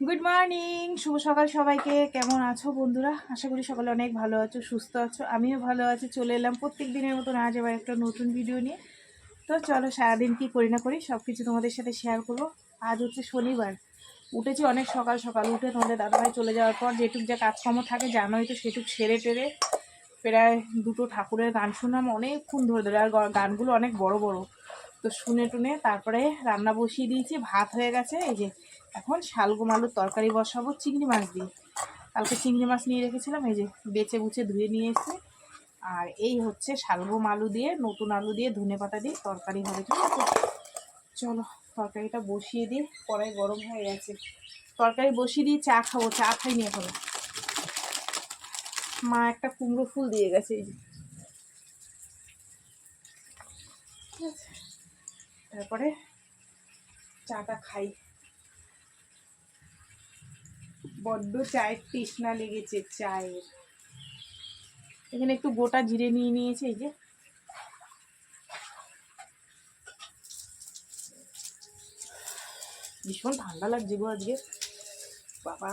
Good morning শুভ সকাল সবাইকে। কেমন আছো বন্ধুরা? আশা করি সকালে অনেক ভালো আছো, সুস্থ আছো। আমিও ভালো আছি, চলে এলাম প্রত্যেক দিনের মতন আজ আবার একটা নতুন ভিডিও নিয়ে। তো চলো সারাদিন কি করি না করি সব কিছু তোমাদের সাথে শেয়ার করব। আজ হচ্ছে শনিবার। উঠেছি অনেক সকাল সকাল। উঠে তোমাদের দাদাভাই চলে যাওয়ার পর যেটুক যা কাজকর্ম থাকে জানোই তো, সেটুক সেরে টেরে প্রায় দুটো ঠাকুরের গান শুনলাম, অনেকক্ষণ ধরে ধরে। আর গানগুলো অনেক বড় বড়। তো শুনে টুনে তারপরে রান্না বসিয়ে দিয়েছি, ভাত হয়ে গেছে, এই যে এখন শালগম আলুর তরকারি বসাবো, চিংড়ি মাছ দিয়ে। কালকে চিংড়ি মাছ নিয়ে রেখেছিলাম, এই যে বেচে বুচে ধুয়ে নিয়ে এসে আর এই হচ্ছে শালগম আলু দিয়ে, নতুন আলু দিয়ে ধনে পাতা দিয়ে তরকারি হবে, ঠিক আছে? চলো, তরকারিটা বসিয়ে দিই, কড়াই গরম হয়ে গেছে। তরকারি বসিয়ে দিয়ে চা খাব, চা খাইনি এখনও। মা একটা কুমড়ো ফুল দিয়ে গেছে, এই যে। তারপরে চাটা খাই। বড্ড চায়ের তৃষ্ণা লেগেছে, চায়ের। এখানে একটু গোটা জিরে নিয়ে নিয়েছে, এই যে। ভীষণ ঠান্ডা লাগছে গো আজকে। বাবা।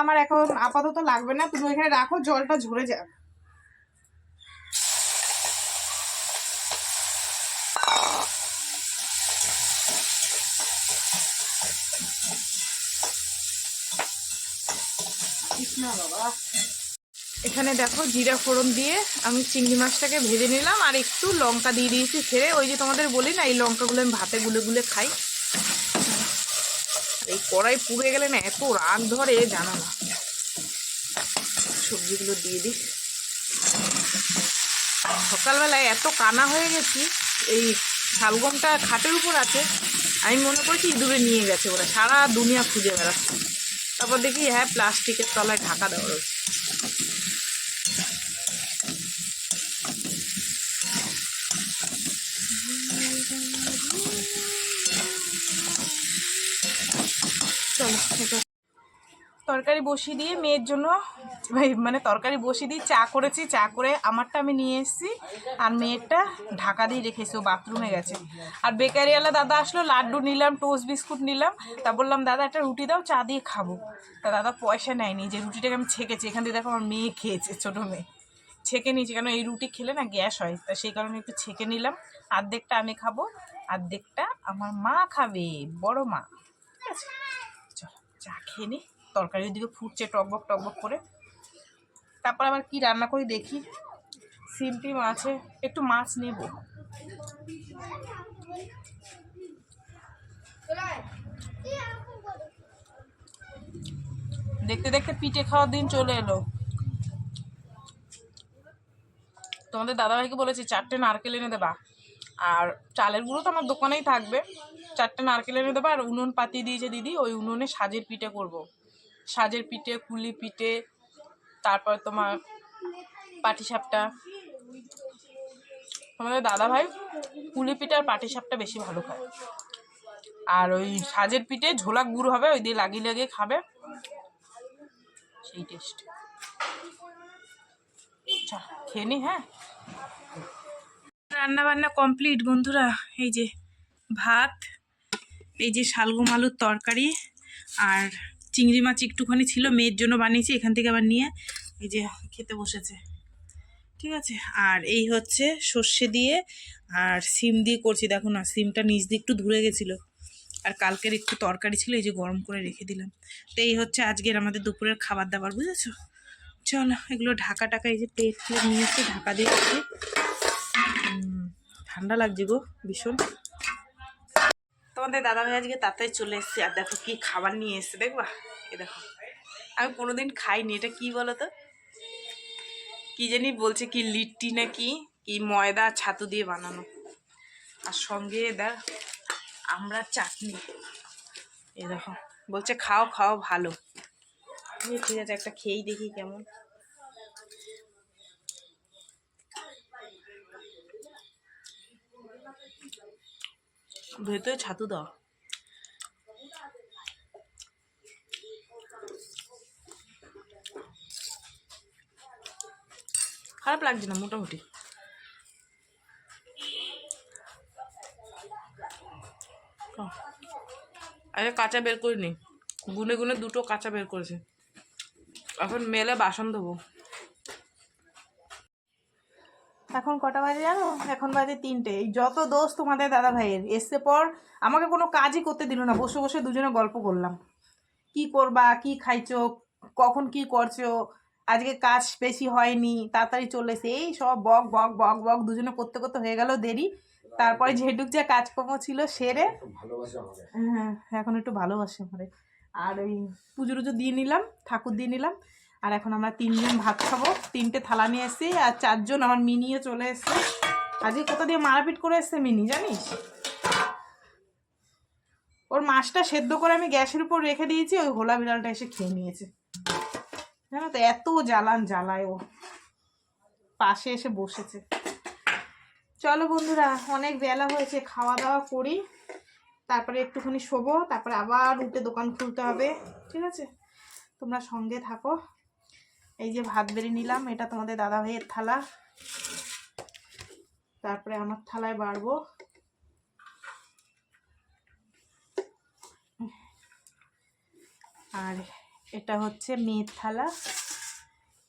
আমার এখন আপাতত লাগবে না, তুমি ওইখানে রাখো, জলটা ঝরে যাক। এখানে দেখো জিরা ফোড়ন দিয়ে আমি চিংড়ি মাছটাকে ভেজে নিলাম আর একটু লঙ্কা দিয়ে দিয়েছি ছেড়ে। ওই যে তোমাদের বলি না, এই লঙ্কাগুলো আমি ভাতে গুলে গুলে খাই। এই কড়াই পুড়ে গেলে না এত রাগ ধরে, জানো না। সবজিগুলো দিয়ে দিই। সকালবেলায় এত কানা হয়ে গেছি, এই শালগমটা খাটের উপর আছে। আমি মনে করছি ইঁদুরে নিয়ে গেছে ওরা, সারা দুনিয়া খুঁজে বেড়াচ্ছে। তারপর দেখি হ্যাঁ প্লাস্টিকের তলায় ঢাকা দেওয়া রয়েছে চলো এটা তরকারি বসিয়ে দিয়ে মেয়ের জন্য মানে তরকারি বসিয়ে দিয়ে চা করেছি, চা করে আমারটা আমি নিয়ে এসেছি, আর মেয়েরটা ঢাকা দিয়ে রেখেছি ও বাথরুমে গেছে। আর বেকারিওয়ালা দাদা আসলো, লাড্ডু নিলাম, টোস্ট বিস্কুট নিলাম, তা বললাম, দাদা, একটা রুটি দাও, চা দিয়ে খাব। তা দাদা পয়সা নেয়নি, যে রুটিটাকে আমি ছেঁকেছি, এখান থেকে দেখো আমার মেয়ে খেয়েছে, ছোটো মেয়ে। ছেঁকে নিয়েছি, কেন এই রুটি খেলে না গ্যাস হয়, তা সেই কারণে একটু ছেঁকে নিলাম, আর্ধেকটা আমি খাব, আর্ধেকটা আমার মা খাবে, বড় মা। ঠিক আছে? চলো, চা খেয়ে নি। তরকারির দিকে ফুটছে টকবক টকবক করে। তারপর আবার কি রান্না করি দেখি। সিম টিম আছে একটু মাছ নেব। দেখতে দেখতে পিঠে খাওয়ার দিন চলে এলো। তোমাদের দাদাভাইকে বলেছি, চারটে নারকেল এনে দেবা। আর চালের গুঁড়ো তো আমার দোকানেই থাকবে। চারটে নারকেল এনে দেবা, আর উনুন পাতিয়ে দিয়েছে দিদি, ওই উনুনে সাজের পিঠে করব। সাজের পিঠে, কুলি পিঠে, তারপর তোমার পাটিসাপটা। তোমাদের দাদাভাই কুলি পিঠে আর পাটিসাপটা বেশি ভালো খায়। আর ওই সাজের পিঠে ঝোলা গুড় হবে, ওই দিয়ে লাগিয়ে লাগিয়ে খাবে। সেই টেস্ট আচ্ছা খেয়ে হ্যাঁ? রান্না বান্না কমপ্লিট বন্ধুরা। এই যে ভাত, এই যে শালগম আলুর তরকারি, আর চিংড়ি মাছ একটুখানি ছিল, মেয়ের জন্য বানিয়েছি, এখান থেকে আবার নিয়ে এই যে খেতে বসেছে। ঠিক আছে? আর এই হচ্ছে সর্ষে দিয়ে আর সিম দিয়ে করছি। দেখো না, সিমটা নিচ দিয়ে একটু ধুয়ে গেছিল। আর কালকের একটু তরকারি ছিল, এই যে গরম করে রেখে দিলাম। তো এই হচ্ছে আজকের আমাদের দুপুরের খাবার দাবার বুঝেছ? চলো, এগুলো ঢাকা টাকা এই যে প্লেট প্লেট নিয়ে এসে ঢাকা দিয়ে ঠান্ডা লাগছে গো, ভীষণ। তোমাদের দাদা ভাই আজকে তাড়াতাড়ি চলে এসছে, আর দেখো কি খাবার নিয়ে এসছে, দেখবা? এ দেখো, আমি কোনোদিন খাইনি, এটা কি বলো তো কি জানি বলছে, কি লিট্টি না কি কি ময়দা ছাতু দিয়ে বানানো। আর সঙ্গে দা আমরা চাটনি। এ দেখো, বলছে খাও খাও, ভালো। ঠিক আছে, একটা খেয়েই দেখি কেমন। ভেতরে ছাতু দাও খারাপ লাগছে না মোটামুটি আরে কাঁচা বের করিনি। গুনে গুনে দুটো কাঁচা বের করেছে। এখন মেলে বাসন দেবো এখন কটা বাজে জানো? এখন বাজে তিনটে। এই যত দোষ তোমাদের দাদা ভাইয়ের এসছে পর আমাকে কোনো কাজই করতে দিল না। বসে বসে দুজনে গল্প করলাম। কি করবা কি খাইছো কখন কি করছ আজকে কাজ বেশি হয়নি তাড়াতাড়ি চলে এসে এই সব বক বক বক বক দুজনে করতে করতে হয়ে গেল দেরি। তারপরে যেটুক যা কাজকর্ম ছিল সেরে হ্যাঁ এখন একটু ভালোবাসে আমারে। আর ওই পুজো টুজো দিয়ে নিলাম ঠাকুর দিয়ে নিলাম। আর এখন আমরা তিনজন ভাত খাব। তিনটে থালা নিয়ে এসেছি আর চারজন আমার মিনিও চলে এসছে। আজকে কোথা দিয়ে মারাপিট করে এসছে মিনি, জানিস? ওর মাছটা সেদ্ধ করে আমি গ্যাসের উপর রেখে দিয়েছি, ওই হোলা বিড়ালটা এসে খেয়ে নিয়েছে। জানো তো, এত জ্বালান জ্বালায় ও। পাশে এসে বসেছে। চলো বন্ধুরা, অনেক বেলা হয়েছে খাওয়া দাওয়া করি। তারপরে একটুখানি শোবো, তারপরে আবার উঠে দোকান খুলতে হবে, ঠিক আছে? তোমরা সঙ্গে থাকো। এই যে ভাত বেড়ে নিলাম এটা তোমাদের দাদা ভাইয়ের থালা। তারপরে আমার থালায় বাড়বো। আর এটা হচ্ছে মেয়ের থালা।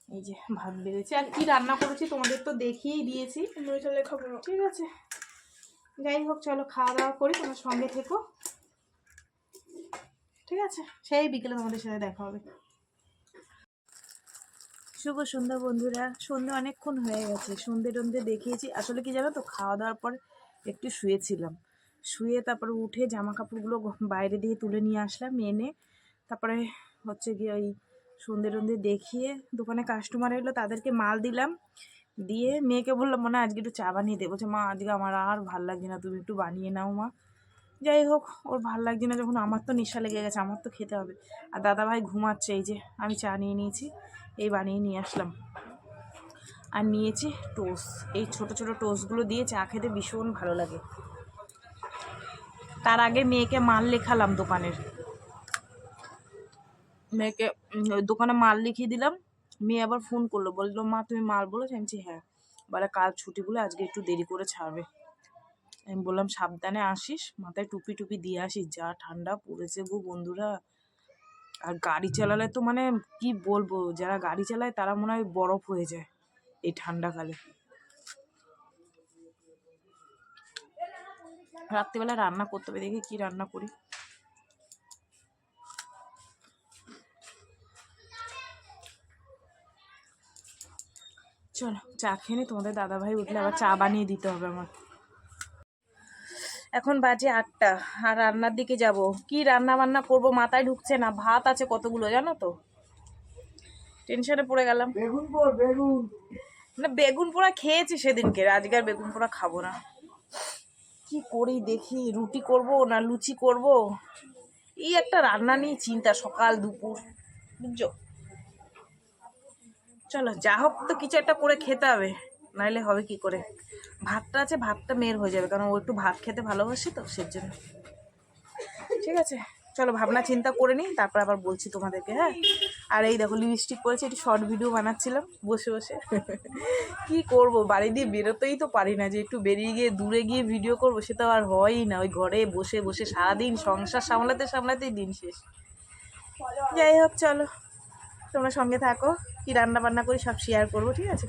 এই যে ভাত বেড়েছে। আর কি রান্না করেছি তোমাদের তো দেখিয়েই দিয়েছি। ঠিক আছে। যাই হোক চলো খাওয়া দাওয়া করি তোমার সঙ্গে থেকো। ঠিক আছে? সেই বিকেলে তোমাদের সাথে দেখা হবে। শুভ সন্ধ্যা বন্ধুরা। সন্ধ্যা অনেকক্ষণ হয়ে গেছে। সন্ধে টন্ধে দেখিয়েছি। আসলে কি জানো তো খাওয়া দাওয়ার পর একটু শুয়েছিলাম। শুয়ে তারপরে উঠে জামা কাপড়গুলো বাইরে দিয়ে তুলে নিয়ে আসলাম এনে। তারপরে হচ্ছে গিয়ে ওই সন্ধে টন্ধে দেখিয়ে দোকানে কাস্টমার এলো, তাদেরকে মাল দিলাম। দিয়ে মেয়েকে বললাম মানে আজকে একটু চা বানিয়ে দেবো। মা, আজকে আমার আর ভালো লাগছে না। তুমি একটু বানিয়ে নাও মা। যাই হোক, ওর ভালো লাগছে না যখন আমার তো নেশা লেগে গেছে, আমার তো খেতে হবে। আর দাদাভাই ঘুমাচ্ছে, এই যে আমি চা নিয়ে নিয়েছি, এই বানিয়ে নিয়ে আসলাম। আর নিয়েছি টোস্ট, এই ছোট ছোট টোস্টগুলো দিয়ে চা খেতে ভীষণ ভালো লাগে। তার আগে মেয়েকে মাল লেখালাম দোকানের। মেয়েকে দোকানে মাল লিখিয়ে দিলাম, মেয়ে আবার ফোন করল, বলল, মা, তুমি মাল বলেছ? আমি হ্যাঁ। বলে, কাল ছুটি বলে আজকে একটু দেরি করে ছাড়বে। আমি বললাম, সাবধানে আসিস, মাথায় টুপি টুপি দিয়ে আসিস, যা ঠান্ডা পড়েছে গো বন্ধুরা। আর গাড়ি চালালে তো মানে কি বলব, যারা গাড়ি চালায় তারা মনে হয় বরফ হয়ে যায় এই ঠান্ডাকালে। রাত্রিবেলা রান্না করতে হবে, দেখি কি রান্না করি। চলো, চা খেয়ে নি, তোমাদের দাদাভাই উঠলে আবার চা বানিয়ে দিতে হবে আমার। এখন বাজে আটটা আর রান্নার দিকে যাব। কি রান্না বান্না করব? মাথায় ঢুকছে না ভাত আছে কতগুলো জানো তো? টেনশনে পড়ে গেলাম। বেগুন বেগুন। না বেগুন পোড়া খেয়েছি সেদিনকে আজকে আর বেগুন পোড়া খাব না। কি করি দেখি রুটি করব না লুচি করব? এই একটা রান্না নিয়ে চিন্তা সকাল দুপুর বুঝছ? চলো যা হোক তো কিছু একটা করে খেতে হবে। নাইলে হবে কি করে? ভাতটা আছে, ভাতটা মেয়ের হয়ে যাবে, কারণ ও একটু ভাত খেতে ভালোবাসে তো সের জন্য ঠিক আছে? চলো ভাবনা চিন্তা করে নিই, তারপর আবার বলছি তোমাদেরকে হ্যাঁ? আর এই দেখো লিপস্টিক করেছি একটু শর্ট ভিডিও বানাচ্ছিলাম, বসে বসে। কি করব? বাড়ি দিয়ে বেরোতেই তো পারি না যে একটু বেরিয়ে গিয়ে, দূরে গিয়ে ভিডিও করব সেটা আর হয়ই না। ওই ঘরে বসে বসে সারাদিন সংসার সামলাতে, সামলাতেই দিন শেষ। যাই হোক, চলো। তোমরা সঙ্গে থাকো, কি রান্না বান্না করি সব শেয়ার করব, ঠিক আছে?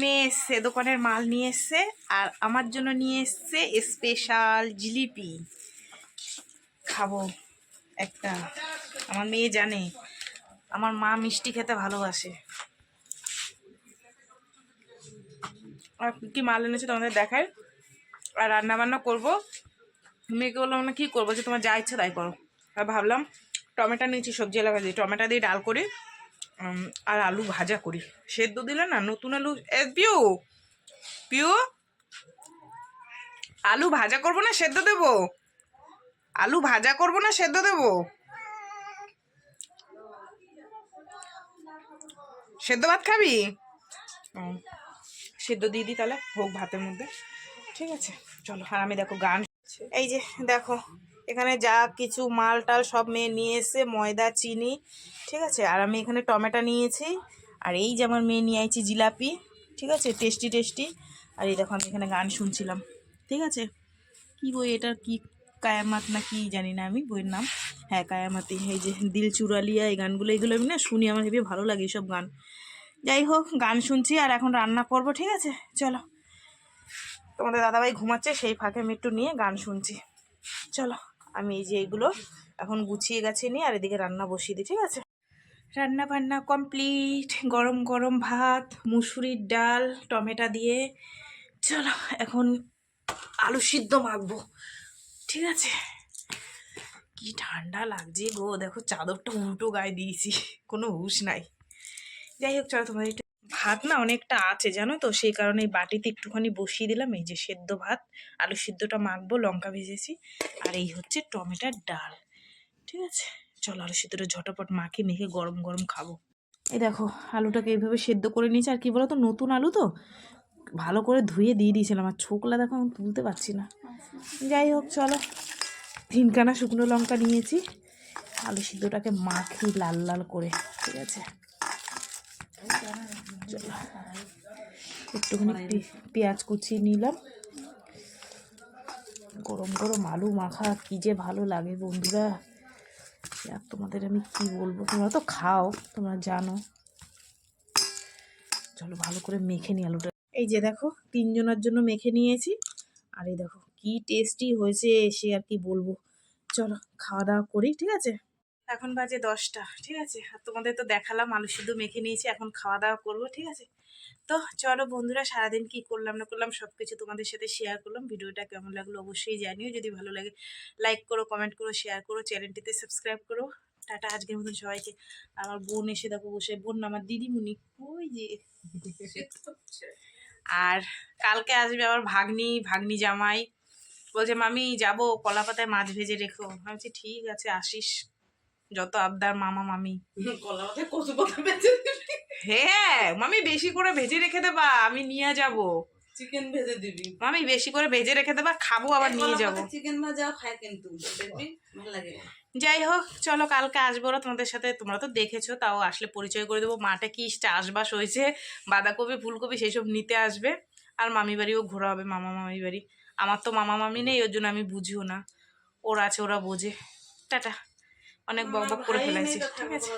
মেয়ে এসছে, দোকানের মাল নিয়ে এসছে আর আমার জন্য নিয়ে এসছে স্পেশাল জিলিপি। খাব একটা, আমার মেয়ে জানে। আমার মা মিষ্টি খেতে ভালোবাসে। আর কি মাল এনেছে তোমাদের দেখায় আর রান্না বান্না করব। মেয়েকে বললাম, না, কী করব? যে তোমার যা ইচ্ছা তাই করো। আর ভাবলাম, টমেটো নিয়েছি, সবজি এলাকা দিয়ে। টমেটো দিয়ে ডাল করি আর আলু ভাজা করি। সেদ্ধ দিলে না নতুন আলু পিউ পিউ, আলু ভাজা করব না সেদ্ধ দেবো? আলু ভাজা করব না সেদ্ধ দেবো? সেদ্ধ ভাত খাবি? সেদ্ধ দিয়ে দিই তাহলে, হোক ভাতের মধ্যে। ঠিক আছে, চলো, আর আমি দেখো গান এই যে, দেখো এখানে যা কিছু মাল টাল সব মেয়ে নিয়ে এসে ময়দা, চিনি, ঠিক আছে? আর আমি এখানে টমেটো নিয়েছি। আর এই যে আমার মেয়ে নিয়ে আইছি জিলাপি, ঠিক আছে? Tasty tasty. আর এই দেখো, আমি এখানে গান শুনছিলাম, ঠিক আছে? কি বই এটা? কি কায়ামাত না কি জানি না আমি বইয়ের নাম। হ্যাঁ কায়ামাতি। এই যে দিল চুরালিয়া, এই গানগুলো, এগুলো আমি না শুনি, আমার হেবি ভালো লাগে এইসব গান। যাই হোক, গান শুনছি আর এখন রান্না করব, ঠিক আছে? চলো। তোমাদের দাদাভাই ঘুমাচ্ছে, সেই ফাঁকে আমি একটু নিয়ে গান শুনছি। চলো। আমি এই যে এইগুলো এখন গুছিয়ে গেছে নিয়ে আর এদিকে রান্না বসিয়ে দিই, ঠিক আছে? রান্না বান্না কমপ্লিট গরম গরম ভাত, মুসুরির ডাল, টমেটো দিয়ে। চলো, এখন আলু সিদ্ধ মাখবো, ঠিক আছে? কি ঠান্ডা লাগছে গো, দেখো চাদরটা উল্টো গায়ে দিয়েছি, কোনো হুশ নাই। যাই হোক, চলো তোমাদের ভাত না অনেকটা আছে, জানো তো? সেই কারণে এই বাটিতে একটুখানি বসিয়ে দিলাম। এই যে সেদ্ধ ভাত, আলু সিদ্ধটা মাখবো, লঙ্কা ভেজেছি। আর এই হচ্ছে টমেটোর ডাল, ঠিক আছে? চলো আলু সিদ্ধটা ঝটাপট মাখে, মেখে গরম গরম খাব। এই দেখো, আলুটাকে এইভাবে সেদ্ধ করে নিয়েছি। আর কি বলো তো নতুন আলু তো? ভালো করে ধুয়ে দিয়ে দিয়েছিলাম। আর ছোকলা দেখো, আমি তুলতে পারছি না। যাই হোক, চলো। তিনখানা শুকনো লঙ্কা নিয়েছি। আলু সিদ্ধটাকে মাখি লাল লাল করে, ঠিক আছে? চলো একটুখানি পেঁয়াজ কুচিয়ে নিলাম। গরম গরম আলু মাখা কী যে ভালো লাগে বন্ধুরা। আর তোমাদের আমি কি বলব? তোমরা তো খাও, তোমরা জানো। চলো ভালো করে মেখে নিই আলুটা। এই যে দেখো, তিনজনের জন্য মেখে নিয়েছি। আর এই দেখো, কি টেস্টি হয়েছে সে আর কি বলব। চলো, খাওয়া দাওয়া করি, ঠিক আছে? এখন বাজে দশটা ঠিক আছে? আর তোমাদের তো দেখালাম আলু সিদ্ধ মেখে নিয়েছি এখন খাওয়া দাওয়া করব ঠিক আছে? তো চলো বন্ধুরা সারাদিন কি করলাম না করলাম সব কিছু তোমাদের সাথে শেয়ার করলাম। ভিডিওটা কেমন লাগল অবশ্যই জানিও। যদি ভালো লাগে লাইক করো কমেন্ট করো শেয়ার করো চ্যানেলটিতে সাবস্ক্রাইব করো। টাটা আজকের মতন সবাইকে। আমার বোন এসে দেখো বসে বোন আমার দিদিমণি ওই যে। আর কালকে আসবে আবার ভাগ্নি ভাগ্নি জামাই। বলছে মামি যাব কলা পাতায় মাছ ভেজে রেখো। আমি ঠিক আছে আসিস। যত আবদার মামা মামি। কলা কচু পাতা বেঁচে হ্যাঁ মামি বেশি করে ভেজে রেখে দেবা আমি নিয়ে যাব। চিকেন ভেজে দিবি। মামি বেশি করে ভেজে রেখে দেবা খাব আবার নিয়ে যাব। চিকেন ভাজাও খায় কিন্তু দেখবি ভালো লাগে যাই হোক চলো কালকে আসব ওরা তোমাদের সাথে। তোমরা তো দেখেছ তাও আসলে পরিচয় করে দেবো মাঠে কি চাষবাস হয়েছে বাঁধাকপি ফুলকপি সেই সব নিতে আসবে। আর মামি বাড়িও ঘোরা হবে মামা মামি বাড়ি। আমার তো মামা মামি নেই ওর জন্য আমি বুঝিও না। ওরা আছে ওরা বোঝে। টাটা। অনেক বক বক করে ফেলাইছি ঠিক আছে?